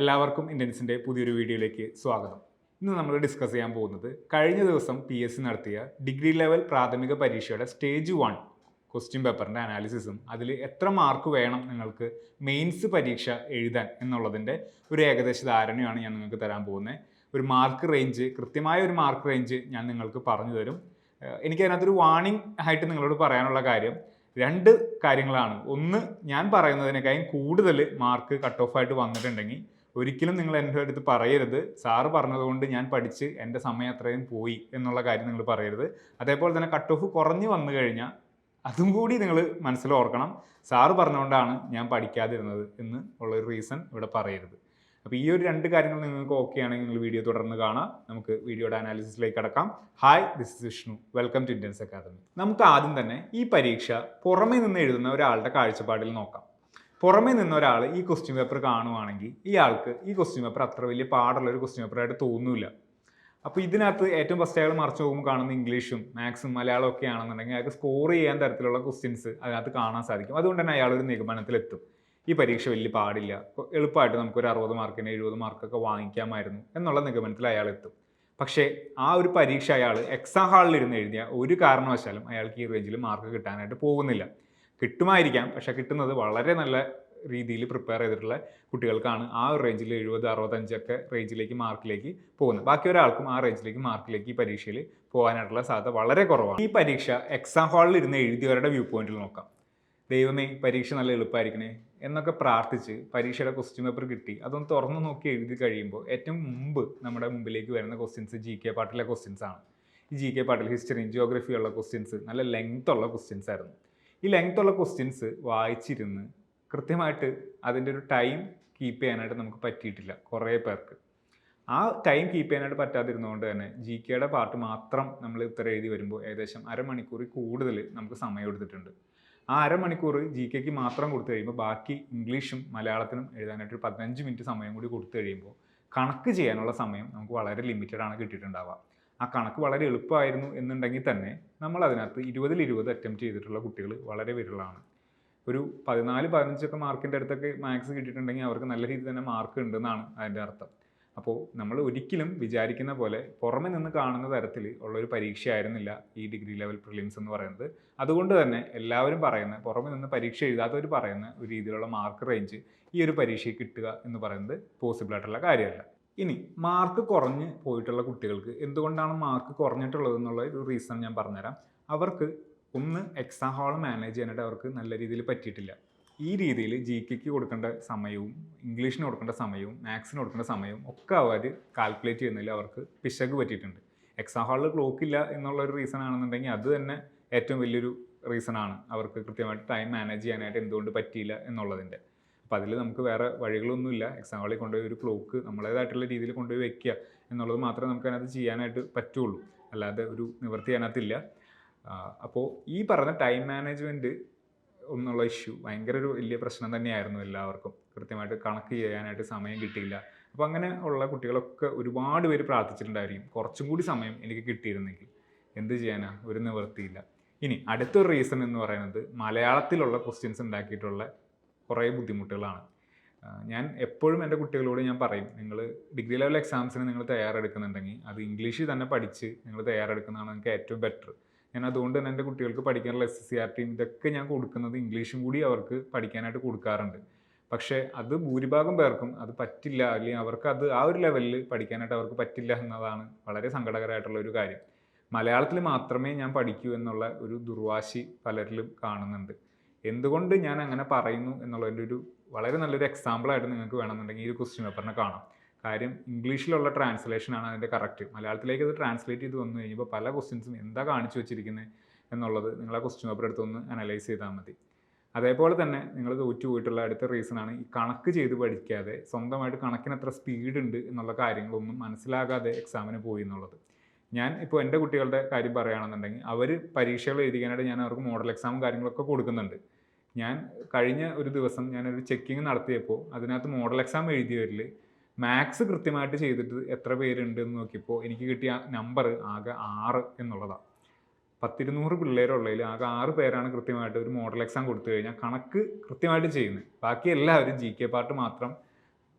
എല്ലാവർക്കും ഇന്ത്യൻസിന്റെ പുതിയൊരു വീഡിയോയിലേക്ക് സ്വാഗതം. ഇന്ന് നമ്മൾ ഡിസ്കസ് ചെയ്യാൻ പോകുന്നത് കഴിഞ്ഞ ദിവസം പി എസ് സി നടത്തിയ ഡിഗ്രി ലെവൽ പ്രാഥമിക പരീക്ഷയുടെ സ്റ്റേജ് വൺ ക്വസ്റ്റ്യൻ പേപ്പറിന്റെ അനാലിസിസും അതിൽ എത്ര മാർക്ക് വേണം നിങ്ങൾക്ക് മെയിൻസ് പരീക്ഷ എഴുതാൻ എന്നുള്ളതിന്റെ ഒരു ഏകദേശ ധാരണയാണ് ഞാൻ നിങ്ങൾക്ക് തരാൻ പോകുന്നത്. ഒരു മാർക്ക് റേഞ്ച് കൃത്യമായ ഒരു മാർക്ക് റേഞ്ച് ഞാൻ നിങ്ങൾക്ക് പറഞ്ഞു തരും. എനിക്കതിനകത്തൊരു വാണിംഗ് ആയിട്ട് നിങ്ങളോട് പറയാനുള്ള കാര്യം രണ്ട് കാര്യങ്ങളാണ്. ഒന്ന് ഞാൻ പറയുന്നതിനേക്കാളും കൂടുതൽ മാർക്ക് കട്ട് ഓഫ് ആയിട്ട് വന്നിട്ടുണ്ടെങ്കിൽ ഒരിക്കലും നിങ്ങൾ എന്റെ അടുത്ത് പറയരുത്. സാറ് പറഞ്ഞതുകൊണ്ട് ഞാൻ പഠിച്ച് എന്റെ സമയം അത്രയും പോയി എന്നുള്ള കാര്യം നിങ്ങൾ പറയരുത്. അതേപോലെ തന്നെ കട്ട് ഓഫ് കുറഞ്ഞു വന്നു കഴിഞ്ഞാൽ അതും കൂടി നിങ്ങൾ മനസ്സിൽ ഓർക്കണം. സാറ് പറഞ്ഞുകൊണ്ടാണ് ഞാൻ പഠിക്കാതിരുന്നത് എന്ന് ഉള്ളൊരു റീസൺ ഇവിടെ പറയരുത്. അപ്പോൾ ഈ ഒരു രണ്ട് കാര്യങ്ങൾ നിങ്ങൾക്ക് ഓക്കെ ആണെങ്കിൽ നിങ്ങൾ വീഡിയോ തുടർന്ന് കാണാം. നമുക്ക് വീഡിയോയുടെ അനാലിസിസിലേക്ക് കടക്കാം. Hi this is Vishnu welcome to Indians academy നമുക്ക് ആദ്യം തന്നെ ഈ പരീക്ഷ പുറമേ നിന്ന് എഴുതുന്ന ഒരാളുടെ കാഴ്ചപ്പാടിൽ നോക്കാം. പുറമേ നിന്ന് ഒരാൾ ഈ ക്വസ്റ്റ്യൻ പേപ്പർ കാണുവാണെങ്കിൽ ഇയാൾക്ക് ഈ ക്വസ്റ്റ്യൻ പേപ്പർ അത്ര വലിയ പാടുള്ള ഒരു ക്വസ്റ്റ്യൻ പേപ്പറായിട്ട് തോന്നില്ല അപ്പോൾ ഇതിനകത്ത് ഏറ്റവും ഫസ്റ്റ് അയാൾ മറിച്ച് നോക്കുമ്പോൾ കാണുന്ന ഇംഗ്ലീഷും മാത്സും മലയാളം ഒക്കെ ആണെന്നുണ്ടെങ്കിൽ അയാൾക്ക് സ്കോർ ചെയ്യാൻ തരത്തിലുള്ള ക്വസ്റ്റ്യൻസ് അതിനകത്ത് കാണാൻ സാധിക്കും. അതുകൊണ്ട് തന്നെ അയാളൊരു നിഗമനത്തിലെത്തും. ഈ പരീക്ഷ വലിയ പാടില്ല. എളുപ്പമായിട്ട് നമുക്കൊരു അറുപത് മാർക്കിന് എഴുപത് മാർക്കൊക്കെ വാങ്ങിക്കാമായിരുന്നു എന്നുള്ള നിഗമനത്തിൽ അയാൾ എത്തും. പക്ഷേ ആ ഒരു പരീക്ഷ അയാൾ എക്സാം ഹാളിൽ ഇരുന്ന് എഴുതിയ ഒരു കാരണവശാലും അയാൾക്ക് ഈ റേഞ്ചിൽ മാർക്ക് കിട്ടാനായിട്ട് പോകുന്നില്ല. കിട്ടുമായിരിക്കാം. പക്ഷെ കിട്ടുന്നത് വളരെ നല്ല രീതിയിൽ പ്രിപ്പയർ ചെയ്തിട്ടുള്ള കുട്ടികൾക്കാണ് ആ ഒരു റേഞ്ചിൽ എഴുപത് അറുപത്തഞ്ചൊക്കെ റേഞ്ചിലേക്ക് മാർക്കിലേക്ക് പോകുന്നത്. ബാക്കി ഒരാൾക്കും ആ റേഞ്ചിലേക്ക് മാർക്കിലേക്ക് ഈ പരീക്ഷയിൽ പോകാനായിട്ടുള്ള സാധ്യത വളരെ കുറവാണ്. ഈ പരീക്ഷ എക്സാം ഹാളിൽ ഇരുന്ന് എഴുതിയവരുടെ വ്യൂ പോയിന്റിൽ നോക്കാം. ദൈവമേ പരീക്ഷ നല്ല എളുപ്പമായിരിക്കണേ എന്നൊക്കെ പ്രാർത്ഥിച്ച് പരീക്ഷയുടെ ക്വസ്റ്റ്യൻ പേപ്പർ കിട്ടി. അതൊന്ന് തുറന്നു നോക്കി എഴുതി കഴിയുമ്പോൾ ഏറ്റവും മുമ്പ് നമ്മുടെ മുമ്പിലേക്ക് വരുന്ന ക്വസ്റ്റ്യൻസ് ജി കെ പാട്ടിലെ ക്വസ്റ്റ്യൻസ് ആണ്. ഈ ജി കെ പാട്ടിൽ ഹിസ്റ്ററിയും ജിയോഗ്രഫിയുള്ള ക്വസ്റ്റ്യൻസ് നല്ല ലെങ്ത്തുള്ള ക്വസ്റ്റ്യൻസ് ആയിരുന്നു. ഈ ലെങ്ത്തുള്ള ക്വസ്റ്റ്യൻസ് വായിച്ചിരുന്ന് കൃത്യമായിട്ട് അതിന്റെ ഒരു ടൈം കീപ്പ് ചെയ്യാനായിട്ട് നമുക്ക് പറ്റിയിട്ടില്ല കുറേ പേർക്ക്. ആ ടൈം കീപ്പ് ചെയ്യാനായിട്ട് പറ്റാതിരുന്നതുകൊണ്ട് തന്നെ ജി കെയുടെ പാർട്ട് മാത്രം നമ്മൾ ഉത്തരം എഴുതി വരുമ്പോൾ ഏകദേശം അരമണിക്കൂറിൽ കൂടുതൽ നമുക്ക് സമയം എടുത്തിട്ടുണ്ട്. ആ അരമണിക്കൂർ ജി കെക്ക് മാത്രം കൊടുത്തു കഴിയുമ്പോൾ ബാക്കി ഇംഗ്ലീഷും മലയാളത്തിനും എഴുതാനായിട്ട് ഒരു പതിനഞ്ച് മിനിറ്റ് സമയം കൂടി കൊടുത്തു കഴിയുമ്പോൾ കണക്ക് ചെയ്യാനുള്ള സമയം നമുക്ക് വളരെ ലിമിറ്റഡ് ആണ് കിട്ടിയിട്ടുണ്ടാവുക. ആ കണക്ക് വളരെ എളുപ്പമായിരുന്നു എന്നുണ്ടെങ്കിൽ തന്നെ നമ്മൾ അതിനകത്ത് ഇരുപതിൽ ഇരുപത് അറ്റംപ്റ്റ് ചെയ്തിട്ടുള്ള കുട്ടികൾ വളരെ വിരളാണ്. ഒരു പതിനാല് പതിനഞ്ചൊക്കെ മാർക്കിന്റെ അടുത്തൊക്കെ മാത്സ് കിട്ടിയിട്ടുണ്ടെങ്കിൽ അവർക്ക് നല്ല രീതിയിൽ തന്നെ മാർക്ക് ഉണ്ടെന്നാണ് അതിന്റെ അർത്ഥം. അപ്പോൾ നമ്മൾ ഒരിക്കലും വിചാരിക്കുന്ന പോലെ പുറമെ നിന്ന് കാണുന്ന തരത്തിൽ ഉള്ളൊരു പരീക്ഷയായിരുന്നില്ല ഈ ഡിഗ്രി ലെവൽ പ്രിലിംസ് എന്ന് പറയുന്നത്. അതുകൊണ്ട് തന്നെ എല്ലാവരും പറയുന്ന പുറമെ നിന്ന് പരീക്ഷ എഴുതാത്തവർ പറയുന്ന ഒരു രീതിയിലുള്ള മാർക്ക് റേഞ്ച് ഈ ഒരു പരീക്ഷയ്ക്ക് കിട്ടുക എന്ന് പറയുന്നത് പോസിബിൾ ആയിട്ടുള്ള കാര്യമല്ല. ഇനി മാർക്ക് കുറഞ്ഞ് പോയിട്ടുള്ള കുട്ടികൾക്ക് എന്തുകൊണ്ടാണ് മാർക്ക് കുറഞ്ഞിട്ടുള്ളത് എന്നുള്ള ഒരു റീസൺ ഞാൻ പറഞ്ഞുതരാം. അവർക്ക് ഒന്ന് എക്സാം ഹാൾ മാനേജ് ചെയ്യാനായിട്ട് അവർക്ക് നല്ല രീതിയിൽ പറ്റിയിട്ടില്ല. ഈ രീതിയിൽ ജി കെക്ക് കൊടുക്കേണ്ട സമയവും ഇംഗ്ലീഷിന് കൊടുക്കേണ്ട സമയവും മാത്സിന് കൊടുക്കേണ്ട സമയവും ഒക്കെ അവർ കാൽക്കുലേറ്റ് ചെയ്യുന്നതിൽ അവർക്ക് പിശക് പറ്റിയിട്ടുണ്ട്. എക്സാം ഹാളിൽ ക്ലോക്ക് ഇല്ല എന്നുള്ള ഒരു റീസൺ ആണെന്നുണ്ടെങ്കിൽ അത് തന്നെ ഏറ്റവും വലിയൊരു റീസൺ ആണ്. അവർക്ക് കൃത്യമായിട്ട് ടൈം മാനേജ് ചെയ്യാനായിട്ട് എന്തുകൊണ്ട് പറ്റിയില്ല എന്നുള്ളതിന്റെ. അപ്പോൾ അതിൽ നമുക്ക് വേറെ വഴികളൊന്നുമില്ല. എക്സാം ഹാളിൽ കൊണ്ടുപോയി ഒരു ക്ലോക്ക് നമ്മളേതായിട്ടുള്ള രീതിയിൽ കൊണ്ടുപോയി വെക്കുക എന്നുള്ളത് മാത്രമേ നമുക്ക് അതിനകത്ത് ചെയ്യാനായിട്ട് പറ്റുള്ളൂ. അല്ലാതെ ഒരു നിവൃത്തി അതിനകത്തില്ല. അപ്പോൾ ഈ പറഞ്ഞ ടൈം മാനേജ്മെന്റ് എന്നുള്ള ഇഷ്യൂ ഭയങ്കര ഒരു വലിയ പ്രശ്നം തന്നെയായിരുന്നു എല്ലാവർക്കും. കൃത്യമായിട്ട് കണക്ക് ചെയ്യാനായിട്ട് സമയം കിട്ടിയില്ല. അപ്പോൾ അങ്ങനെ ഉള്ള കുട്ടികളൊക്കെ ഒരുപാട് പേര് പ്രാർത്ഥിച്ചിട്ടുണ്ടായിരിക്കും. കുറച്ചും കൂടി സമയം എനിക്ക് കിട്ടിയിരുന്നെങ്കിൽ എന്ത് ചെയ്യാനാ? ഒരു നിവൃത്തിയില്ല. ഇനി അടുത്തൊരു റീസൺ എന്ന് പറയുന്നത് മലയാളത്തിലുള്ള ക്വസ്റ്റ്യൻസ് ഉണ്ടാക്കിയിട്ടുള്ള കുറേ ബുദ്ധിമുട്ടുകളാണ്. ഞാൻ എപ്പോഴും എന്റെ കുട്ടികളോട് ഞാൻ പറയും നിങ്ങൾ ഡിഗ്രി ലെവൽ എക്സാംസിന് നിങ്ങൾ തയ്യാറെടുക്കുന്നുണ്ടെങ്കിൽ അത് ഇംഗ്ലീഷിൽ തന്നെ പഠിച്ച് നിങ്ങൾ തയ്യാറെടുക്കുന്നതാണ് നിങ്ങൾക്ക് ഏറ്റവും ബെറ്റർ. ഞാൻ അതുകൊണ്ട് തന്നെ എന്റെ കുട്ടികൾക്ക് പഠിക്കാനുള്ള എസ് സി ആർ ടിയും ഇതൊക്കെ ഞാൻ കൊടുക്കുന്നത് ഇംഗ്ലീഷും കൂടി അവർക്ക് പഠിക്കാനായിട്ട് കൊടുക്കാറുണ്ട്. പക്ഷേ അത് ഭൂരിഭാഗം പേർക്കും അത് പറ്റില്ല അല്ലെങ്കിൽ അവർക്ക് അത് ആ ഒരു ലെവലിൽ പഠിക്കാനായിട്ട് അവർക്ക് പറ്റില്ല എന്നതാണ് വളരെ സങ്കടകരമായിട്ടുള്ള ഒരു കാര്യം. മലയാളത്തിൽ മാത്രമേ ഞാൻ പഠിക്കൂ എന്നുള്ള ഒരു ദുർവാശി പലരിലും കാണുന്നുണ്ട്. എന്തുകൊണ്ട് ഞാൻ അങ്ങനെ പറയുന്നു എന്നുള്ളതിന്റെ ഒരു വളരെ നല്ലൊരു എക്സാമ്പിൾ ആയിട്ട് നിങ്ങൾക്ക് വേണമെന്നുണ്ടെങ്കിൽ ഈ ഒരു ക്വസ്റ്റ്യൻ പേപ്പറിനെ കാണാം. കാര്യം ഇംഗ്ലീഷിലുള്ള ട്രാൻസ്ലേഷനാണ് അതിന്റെ കറക്റ്റ് മലയാളത്തിലേക്ക് അത് ട്രാൻസ്ലേറ്റ് ചെയ്ത് വന്നു കഴിയുമ്പോൾ പല ക്വസ്റ്റ്യൻസും എന്താ കാണിച്ചു വെച്ചിരിക്കുന്നത് എന്നുള്ളത് നിങ്ങൾ ആ ക്വസ്റ്റ്യൻ പേപ്പർ എടുത്തൊന്ന് അനലൈസ് ചെയ്താൽ മതി. അതേപോലെ തന്നെ നിങ്ങൾ തോറ്റു പോയിട്ടുള്ള അടുത്ത റീസണാണ് ഈ കണക്ക് ചെയ്ത് പഠിക്കാതെ സ്വന്തമായിട്ട് കണക്കിന് എത്ര സ്പീഡ് ഉണ്ട് എന്നുള്ള കാര്യങ്ങളൊന്നും മനസ്സിലാകാതെ എക്സാമിന് പോയി എന്നുള്ളത്. ഞാൻ ഇപ്പോൾ എന്റെ കുട്ടികളുടെ കാര്യം പറയുകയാണെന്നുണ്ടെങ്കിൽ അവർ പരീക്ഷകൾ എഴുതിക്കാനായിട്ട് ഞാൻ അവർക്ക് മോഡൽ എക്സാമും കാര്യങ്ങളൊക്കെ കൊടുക്കുന്നുണ്ട്. ഞാൻ കഴിഞ്ഞ ഒരു ദിവസം ഞാനൊരു ചെക്കിങ് നടത്തിയപ്പോൾ അതിനകത്ത് മോഡൽ എക്സാം എഴുതിയവരിൽ മാത്സ് കൃത്യമായിട്ട് ചെയ്തിട്ട് എത്ര പേരുണ്ട് എന്ന് നോക്കിയപ്പോൾ എനിക്ക് കിട്ടിയ നമ്പർ ആകെ ആറ് എന്നുള്ളതാണ് പത്തിരുന്നൂറ് പിള്ളേരുള്ളതിൽ ആകെ ആറ് പേരാണ് കൃത്യമായിട്ട് ഒരു മോഡൽ എക്സാം കൊടുത്തു കഴിഞ്ഞാൽ കണക്ക് കൃത്യമായിട്ട് ചെയ്യുന്നത് ബാക്കി എല്ലാവരും ജി കെ പാർട്ട് മാത്രം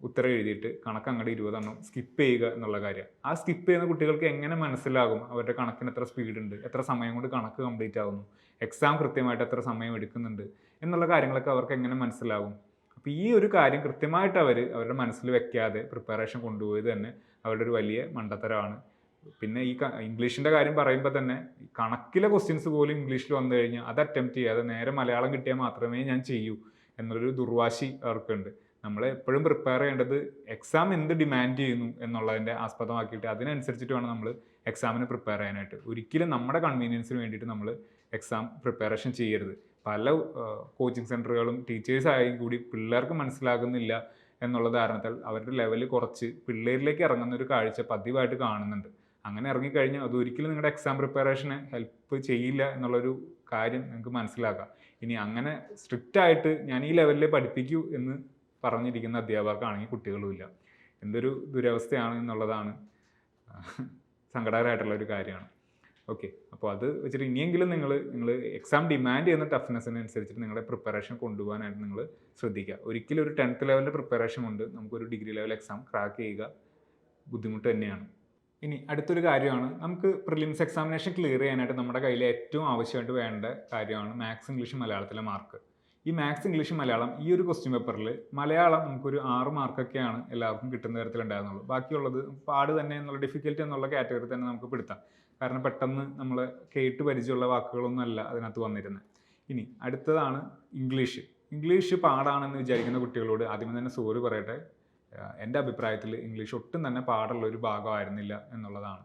ഉത്തരം എഴുതിയിട്ട് കണക്ക് അങ്ങോട്ട് ഇരുപതെണ്ണം സ്കിപ്പ് ചെയ്യുക എന്നുള്ള കാര്യം. ആ സ്കിപ്പ് ചെയ്യുന്ന കുട്ടികൾക്ക് എങ്ങനെ മനസ്സിലാകും? അവരുടെ കണക്കിന് എത്ര സ്പീഡ് ഉണ്ട്? എത്ര സമയം കൊണ്ട് കണക്ക് കംപ്ലീറ്റ് ആകുന്നു എക്സാം കൃത്യമായിട്ട് എത്ര സമയം എടുക്കുന്നുണ്ട്? എന്നുള്ള കാര്യങ്ങളൊക്കെ അവർക്ക് എങ്ങനെ മനസ്സിലാകും? അപ്പോൾ ഈ ഒരു കാര്യം കൃത്യമായിട്ട് അവർ അവരുടെ മനസ്സിൽ വെക്കാതെ പ്രിപ്പറേഷൻ കൊണ്ടുപോയത് തന്നെ അവരുടെ ഒരു വലിയ മണ്ടത്തരമാണ്. പിന്നെ ഈ ഇംഗ്ലീഷിന്റെ കാര്യം പറയുമ്പോൾ തന്നെ കണക്കിലെ ക്വസ്റ്റ്യൻസ് പോലും ഇംഗ്ലീഷിൽ വന്നു കഴിഞ്ഞാൽ അത് അറ്റംപ്റ്റ് ചെയ്യാതെ നേരെ മലയാളം കിട്ടിയാൽ മാത്രമേ ഞാൻ ചെയ്യൂ. എന്നൊരു ദുർവാശി അവർക്കുണ്ട്. നമ്മൾ എപ്പോഴും പ്രിപ്പയർ ചെയ്യേണ്ടത് എക്സാം എന്ത് ഡിമാൻഡ് ചെയ്യുന്നു എന്നുള്ളതിന്റെ ആസ്പദമാക്കിയിട്ട് അതിനനുസരിച്ചിട്ട് വേണം നമ്മൾ എക്സാമിന് പ്രിപ്പയർ ചെയ്യാനായിട്ട്. ഒരിക്കലും നമ്മുടെ കൺവീനിയൻസിന് വേണ്ടിയിട്ട് നമ്മൾ എക്സാം പ്രിപ്പറേഷൻ ചെയ്യരുത്. പല കോച്ചിങ് സെന്ററുകളും ടീച്ചേഴ്സായും കൂടി പിള്ളേർക്ക് മനസ്സിലാകുന്നില്ല എന്നുള്ള ധാരണത്താൽ അവരുടെ ലെവൽ കുറച്ച് പിള്ളേരിലേക്ക് ഇറങ്ങുന്ന ഒരു കാഴ്ച പതിവായിട്ട് കാണുന്നുണ്ട്. അങ്ങനെ ഇറങ്ങിക്കഴിഞ്ഞാൽ അത് ഒരിക്കലും നിങ്ങളുടെ എക്സാം പ്രിപ്പറേഷനെ ഹെൽപ്പ് ചെയ്യില്ല എന്നുള്ളൊരു കാര്യം നിങ്ങൾക്ക് മനസ്സിലാക്കാം. ഇനി അങ്ങനെ സ്ട്രിക്റ്റ് ആയിട്ട് ഞാൻ ഈ ലെവലിൽ പഠിപ്പിക്കൂ എന്ന് പറഞ്ഞിരിക്കുന്ന അധ്യാപകർക്കാണെങ്കിൽ കുട്ടികളുമില്ല. എന്തൊരു ദുരവസ്ഥയാണ് എന്നുള്ളതാണ് സങ്കടകരമായിട്ടുള്ള ഒരു കാര്യമാണ്. ഓക്കെ അപ്പോൾ അത് വെച്ചിട്ട് ഇനിയെങ്കിലും നിങ്ങൾ നിങ്ങൾ എക്സാം ഡിമാൻഡ് ചെയ്യുന്ന ടഫ്നെസ്സിനനുസരിച്ചിട്ട് നിങ്ങളുടെ പ്രിപ്പറേഷൻ കൊണ്ടുപോകാനായിട്ട് നിങ്ങൾ ശ്രദ്ധിക്കുക. ഒരിക്കലും ഒരു ടെൻത്ത് ലെവലിന്റെ പ്രിപ്പറേഷൻ കൊണ്ട് നമുക്കൊരു ഡിഗ്രി ലെവൽ എക്സാം ക്രാക്ക് ചെയ്യുക ബുദ്ധിമുട്ട് തന്നെയാണ്. ഇനി അടുത്തൊരു കാര്യമാണ് നമുക്ക് പ്രിലിംസ് എക്സാമിനേഷൻ ക്ലിയർ ചെയ്യാനായിട്ട് നമ്മുടെ കയ്യിൽ ഏറ്റവും ആവശ്യമായിട്ട് വേണ്ട കാര്യമാണ് മാത്സ് ഇംഗ്ലീഷ് മലയാളത്തിലെ മാർക്ക് ഈ മാത്സ് ഇംഗ്ലീഷ് മലയാളം ഈ ഒരു ക്വസ്റ്റ്യൻ പേപ്പറിൽ മലയാളം നമുക്കൊരു ആറ് മാർക്കൊക്കെയാണ് എല്ലാവർക്കും കിട്ടുന്ന തരത്തിലുണ്ടായിരുന്നുള്ളൂ ബാക്കിയുള്ളത് പാട് തന്നെ എന്നുള്ള ഡിഫിക്കൽറ്റി എന്നുള്ള കാറ്റഗറി തന്നെ നമുക്ക് പിടുത്താം. കാരണം പെട്ടെന്ന് നമ്മൾ കേട്ട് പരിചയമുള്ള വാക്കുകളൊന്നും അല്ല അതിനകത്ത് വന്നിരുന്നത് ഇനി അടുത്തതാണ് ഇംഗ്ലീഷ് ഇംഗ്ലീഷ് പാടാണെന്ന് വിചാരിക്കുന്ന കുട്ടികളോട് ആദ്യമേ തന്നെ സോറി പറയട്ടെ. എന്റെ അഭിപ്രായത്തിൽ ഇംഗ്ലീഷ് ഒട്ടും തന്നെ പാടുള്ള ഒരു ഭാഗമായിരുന്നില്ല എന്നുള്ളതാണ്.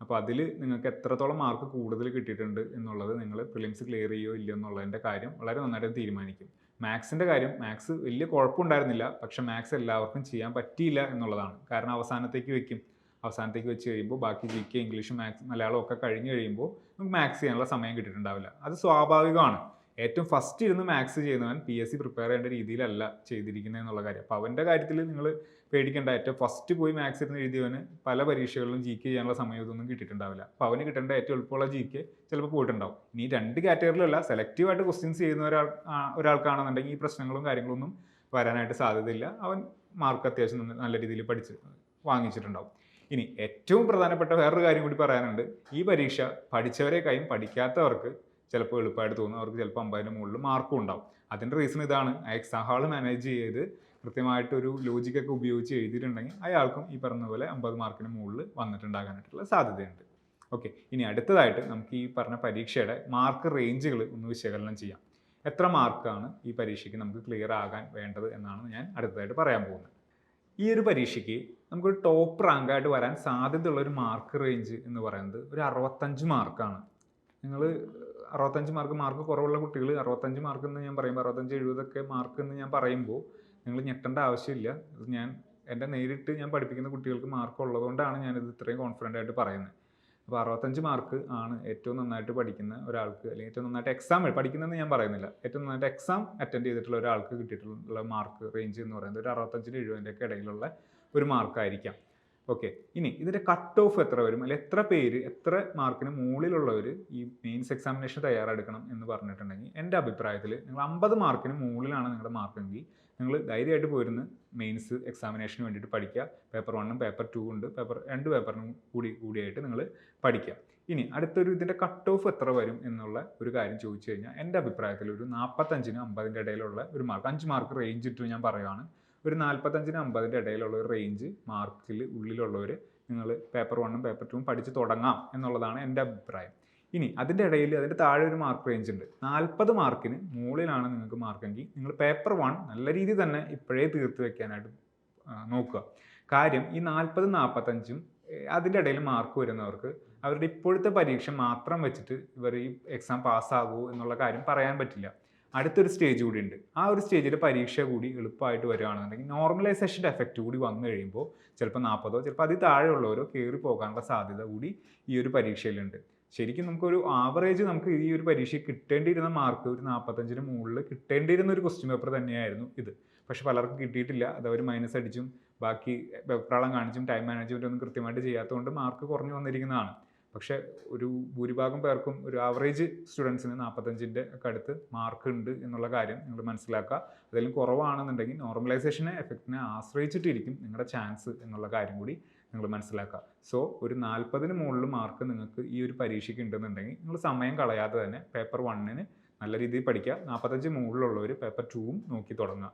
അപ്പോൾ അതിൽ നിങ്ങൾക്ക് എത്രത്തോളം മാർക്ക് കൂടുതൽ കിട്ടിയിട്ടുണ്ട് എന്നുള്ളത് നിങ്ങൾ പ്രിലിംസ് ക്ലിയർ ചെയ്യോ ഇല്ലയോ എന്നുള്ളതിന്റെ കാര്യം വളരെ നന്നായിട്ട് തീരുമാനിക്കും. മാത്സിന്റെ കാര്യം മാത്സ് വലിയ കുഴപ്പമുണ്ടായിരുന്നില്ല പക്ഷേ മാത്സ് എല്ലാവർക്കും ചെയ്യാൻ പറ്റിയില്ല എന്നുള്ളതാണ്. കാരണം അവസാനത്തേക്ക് വെക്കും. അവസാനത്തേക്ക് വെച്ച് കഴിയുമ്പോൾ ബാക്കി ജി കെ ഇംഗ്ലീഷും മാത്സ് മലയാളം ഒക്കെ കഴിഞ്ഞ് കഴിയുമ്പോൾ നമുക്ക് മാത്സ് ചെയ്യാനുള്ള സമയം കിട്ടിയിട്ടുണ്ടാവില്ല. അത് സ്വാഭാവികമാണ്. ഏറ്റവും ഫസ്റ്റ് ഇരുന്ന് മാത്സ് ചെയ്യുന്നവൻ പി എസ് സി പ്രിപ്പയർ ചെയ്യേണ്ട രീതിയിലല്ല ചെയ്തിരിക്കുന്നത് എന്നുള്ള കാര്യം. അപ്പോൾ അവന്റെ കാര്യത്തിൽ നിങ്ങൾ പേടിക്കേണ്ട. ഏറ്റവും ഫസ്റ്റ് പോയി മാത്സ് ഇരുന്ന് എഴുതിയവന് പല പരീക്ഷകളിലും ജി കെ ചെയ്യാനുള്ള സമയം ഇതൊന്നും കിട്ടിയിട്ടുണ്ടാവില്ല. അപ്പോൾ അവന് കിട്ടേണ്ട ഏറ്റവും എളുപ്പമുള്ള ജി കെ ചിലപ്പോൾ പോയിട്ടുണ്ടാവും. ഇനി രണ്ട് കാറ്റഗറിയിലല്ല സെലക്റ്റീവായിട്ട് ക്വസ്റ്റ്യൻസ് ചെയ്യുന്ന ഒരാൾ ഒരാൾക്കാണെന്നുണ്ടെങ്കിൽ ഈ പ്രശ്നങ്ങളും കാര്യങ്ങളൊന്നും വരാനായിട്ട് സാധ്യതയില്ല. അവൻ മാർക്ക് അത്യാവശ്യം നല്ല രീതിയിൽ പഠിച്ച് വാങ്ങിച്ചിട്ടുണ്ടാവും. ഇനി ഏറ്റവും പ്രധാനപ്പെട്ട വേറൊരു കാര്യം കൂടി പറയാനുണ്ട്. ഈ പരീക്ഷ പഠിച്ചവരെക്കായും പഠിക്കാത്തവർക്ക് ചിലപ്പോൾ എളുപ്പമായിട്ട് തോന്നും. അവർക്ക് ചിലപ്പോൾ അമ്പതിന്റെ മുകളിൽ മാർക്കും ഉണ്ടാവും. അതിന്റെ റീസൺ ഇതാണ്. എക്സാം ഹാൾ മാനേജ് ചെയ്ത് കൃത്യമായിട്ടൊരു ലോജിക്കൊക്കെ ഉപയോഗിച്ച് എഴുതിയിട്ടുണ്ടെങ്കിൽ അയാൾക്കും ഈ പറഞ്ഞ പോലെ അമ്പത് മാർക്കിന് മുകളിൽ വന്നിട്ടുണ്ടാകാനായിട്ടുള്ള സാധ്യതയുണ്ട്. ഓക്കെ ഇനി അടുത്തതായിട്ട് നമുക്ക് ഈ പറഞ്ഞ പരീക്ഷയുടെ മാർക്ക് റേഞ്ചുകൾ ഒന്ന് വിശകലനം ചെയ്യാം. എത്ര മാർക്കാണ് ഈ പരീക്ഷയ്ക്ക് നമുക്ക് ക്ലിയർ ആകാൻ വേണ്ടത് എന്നാണ് ഞാൻ അടുത്തതായിട്ട് പറയാൻ പോകുന്നത്. ഈ ഒരു പരീക്ഷയ്ക്ക് നമുക്കൊരു ടോപ്പ് റാങ്കായിട്ട് വരാൻ സാധ്യതയുള്ള ഒരു മാർക്ക് റേഞ്ച് എന്ന് പറയുന്നത് ഒരു അറുപത്തഞ്ച് മാർക്കാണ് നിങ്ങൾ അറുപത്തഞ്ച് മാർക്ക് മാർക്ക് കുറവുള്ള കുട്ടികൾ അറുപത്തഞ്ച് മാർക്ക് എന്ന് ഞാൻ പറയുമ്പോൾ അറുപത്തഞ്ച് എഴുപതൊക്കെ മാർക്ക് എന്ന് ഞാൻ പറയുമ്പോൾ നിങ്ങൾ ഞെട്ടേണ്ട ആവശ്യമില്ല. ഇത് ഞാൻ എന്റെ നേരിട്ട് ഞാൻ പഠിപ്പിക്കുന്ന കുട്ടികൾക്ക് മാർക്ക് ഉള്ളതുകൊണ്ടാണ് ഞാനിത് ഇത്രയും കോൺഫിഡന്റ് ആയിട്ട് പറയുന്നത്. അപ്പോൾ അറുപത്തഞ്ച് മാർക്ക് ആണ് ഏറ്റവും നന്നായിട്ട് പഠിക്കുന്ന ഒരാൾക്ക് അല്ലെങ്കിൽ ഏറ്റവും നന്നായിട്ട് എക്സാം പഠിക്കുന്നതെന്ന് ഞാൻ പറയുന്നില്ല. ഏറ്റവും നന്നായിട്ട് എക്സാം അറ്റൻഡ് ചെയ്തിട്ടുള്ള ഒരാൾക്ക് കിട്ടിയിട്ടുള്ള മാർക്ക് റേഞ്ച് എന്ന് പറയുന്നത് ഒരു അറുപത്തഞ്ചിന് എഴുപതിന്റെ ഒക്കെ ഇടയിലുള്ള ഒരു മാർക്കായിരിക്കാം ഓക്കെ ഇനി ഇതിന്റെ കട്ട് ഓഫ് എത്ര വരും? അല്ലെങ്കിൽ എത്ര പേര് എത്ര മാർക്കിന് മുകളിലുള്ളവർ ഈ മെയിൻസ് എക്സാമിനേഷൻ തയ്യാറെടുക്കണം എന്ന് പറഞ്ഞിട്ടുണ്ടെങ്കിൽ എന്റെ അഭിപ്രായത്തിൽ നിങ്ങൾ അമ്പത് മാർക്കിന് മുകളിലാണ് നിങ്ങളുടെ മാർക്കെങ്കിൽ നിങ്ങൾ ധൈര്യമായിട്ട് പോയിരുന്ന് മെയിൻസ് എക്സാമിനേഷന് വേണ്ടിയിട്ട് പഠിക്കുക. പേപ്പർ വണ്ണും പേപ്പർ ടു ഉണ്ട്. പേപ്പർ രണ്ട് പേപ്പറിനും കൂടി കൂടിയായിട്ട് നിങ്ങൾ പഠിക്കുക. ഇനി അടുത്തൊരു ഇതിന്റെ കട്ട് ഓഫ് എത്ര വരും എന്നുള്ള ഒരു കാര്യം ചോദിച്ചു കഴിഞ്ഞാൽ എന്റെ അഭിപ്രായത്തിൽ ഒരു നാൽപ്പത്തഞ്ചിനും അമ്പതിന്റെ ഇടയിലുള്ള ഒരു മാർക്ക് അഞ്ച് മാർക്ക് റേഞ്ച് ഇട്ട് ഞാൻ പറയുകയാണ് ഒരു നാൽപ്പത്തഞ്ചിന് അമ്പതിന്റെ ഇടയിലുള്ള ഒരു റേഞ്ച് മാർക്കിൽ ഉള്ളിലുള്ളവർ നിങ്ങൾ പേപ്പർ വണ്ണും പേപ്പർ ടൂവും പഠിച്ച് തുടങ്ങാം എന്നുള്ളതാണ് എന്റെ അഭിപ്രായം. ഇനി അതിന്റെ ഇടയിൽ അതിന്റെ താഴെ ഒരു മാർക്ക് റേഞ്ച് ഉണ്ട്. നാൽപ്പത് മാർക്കിന് മുകളിലാണ് നിങ്ങൾക്ക് മാർക്കെങ്കിൽ നിങ്ങൾ പേപ്പർ വൺ നല്ല രീതിയിൽ തന്നെ ഇപ്പോഴേ തീർത്ത് വെക്കാനായിട്ട് നോക്കുക. കാര്യം ഈ നാൽപ്പത് നാൽപ്പത്തഞ്ചും അതിന്റെ ഇടയിൽ മാർക്ക് വരുന്നവർക്ക് അവരുടെ ഇപ്പോഴത്തെ പരീക്ഷ മാത്രം വെച്ചിട്ട് ഇവർ ഈ എക്സാം പാസ്സാകുമോ എന്നുള്ള കാര്യം പറയാൻ പറ്റില്ല. അടുത്തൊരു സ്റ്റേജ് കൂടി ഉണ്ട്. ആ ഒരു സ്റ്റേജിൽ പരീക്ഷ കൂടി എളുപ്പമായിട്ട് വരികയാണെന്നുണ്ടെങ്കിൽ നോർമലൈസേഷന്റെ എഫക്റ്റ് കൂടി വന്നു കഴിയുമ്പോൾ ചിലപ്പോൾ നാൽപ്പതോ ചിലപ്പോൾ അതിൽ താഴെയുള്ളവരോ കയറി പോകാനുള്ള സാധ്യത കൂടി ഈ ഒരു പരീക്ഷയിലുണ്ട്. ശരിക്കും നമുക്കൊരു ആവറേജ് നമുക്ക് ഈ ഒരു പരീക്ഷയ്ക്ക് കിട്ടേണ്ടിയിരുന്ന മാർക്ക് ഒരു നാൽപ്പത്തഞ്ചിന് മുകളിൽ കിട്ടേണ്ടിയിരുന്ന ഒരു ക്വസ്റ്റ്യൻ പേപ്പർ തന്നെയായിരുന്നു ഇത്. പക്ഷെ പലർക്കും കിട്ടിയിട്ടില്ല. അത് അവർ മൈനസ് അടിച്ചും ബാക്കി വെപ്രാളം കാണിച്ചും ടൈം മാനേജ്മെന്റ് ഒന്നും കൃത്യമായിട്ട് ചെയ്യാത്തതുകൊണ്ട് മാർക്ക് കുറഞ്ഞു വന്നിരിക്കുന്നതാണ്. പക്ഷേ ഒരു ഭൂരിഭാഗം പേർക്കും ഒരു ആവറേജ് സ്റ്റുഡൻസിന് നാൽപ്പത്തഞ്ചിന്റെ ഒക്കെ അടുത്ത് മാർക്ക് ഉണ്ട് എന്നുള്ള കാര്യം നിങ്ങൾ മനസ്സിലാക്കുക. അതിലും കുറവാണെന്നുണ്ടെങ്കിൽ നോർമലൈസേഷനെ എഫക്റ്റിനെ ആശ്രയിച്ചിട്ടിരിക്കും നിങ്ങളുടെ ചാൻസ് എന്നുള്ള കാര്യം കൂടി നിങ്ങൾ മനസ്സിലാക്കുക. സോ ഒരു നാൽപ്പതിന് മുകളിൽ മാർക്ക് നിങ്ങൾക്ക് ഈ ഒരു പരീക്ഷയ്ക്ക് ഉണ്ടെന്നുണ്ടെങ്കിൽ നിങ്ങൾ സമയം കളയാതെ തന്നെ പേപ്പർ വണ്ണിന് നല്ല രീതിയിൽ പഠിക്കുക. നാൽപ്പത്തഞ്ച് മുകളിലുള്ളവർ പേപ്പർ ടൂവും നോക്കി തുടങ്ങുക.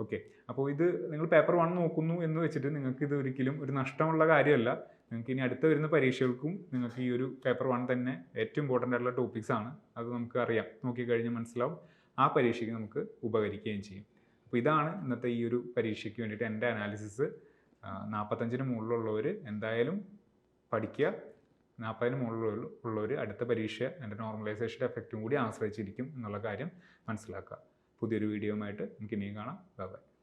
ഓക്കെ അപ്പോൾ ഇത് നിങ്ങൾ പേപ്പർ വൺ നോക്കുന്നു എന്ന് വെച്ചിട്ട് നിങ്ങൾക്ക് ഇത് ഒരിക്കലും ഒരു നഷ്ടമുള്ള കാര്യമല്ല. നിങ്ങൾക്ക് ഇനി അടുത്ത വരുന്ന പരീക്ഷകൾക്കും നിങ്ങൾക്ക് ഈ ഒരു പേപ്പർ വൺ തന്നെ ഏറ്റവും ഇമ്പോർട്ടന്റ് ആയിട്ടുള്ള ടോപ്പിക്സ് ആണ്. അത് നമുക്ക് അറിയാം. നോക്കിക്കഴിഞ്ഞാൽ മനസ്സിലാവും. ആ പരീക്ഷയ്ക്ക് നമുക്ക് ഉപകരിക്കുകയും ചെയ്യും. അപ്പോൾ ഇതാണ് ഇന്നത്തെ ഈ ഒരു പരീക്ഷയ്ക്ക് വേണ്ടിയിട്ട് എന്റെ അനാലിസിസ് നാൽപ്പത്തഞ്ചിന് മുകളിലുള്ളവർ എന്തായാലും പഠിക്കുക. നാൽപ്പതിന് മുകളിൽ ഉള്ളവർ അടുത്ത പരീക്ഷ എന്റെ നോർമലൈസേഷന്റെ എഫക്റ്റും കൂടി ആശ്രയിച്ചിരിക്കും എന്നുള്ള കാര്യം മനസ്സിലാക്കുക. പുതിയൊരു വീഡിയോയുമായിട്ട് നമുക്ക് ഇനിയും കാണാം ബൈ.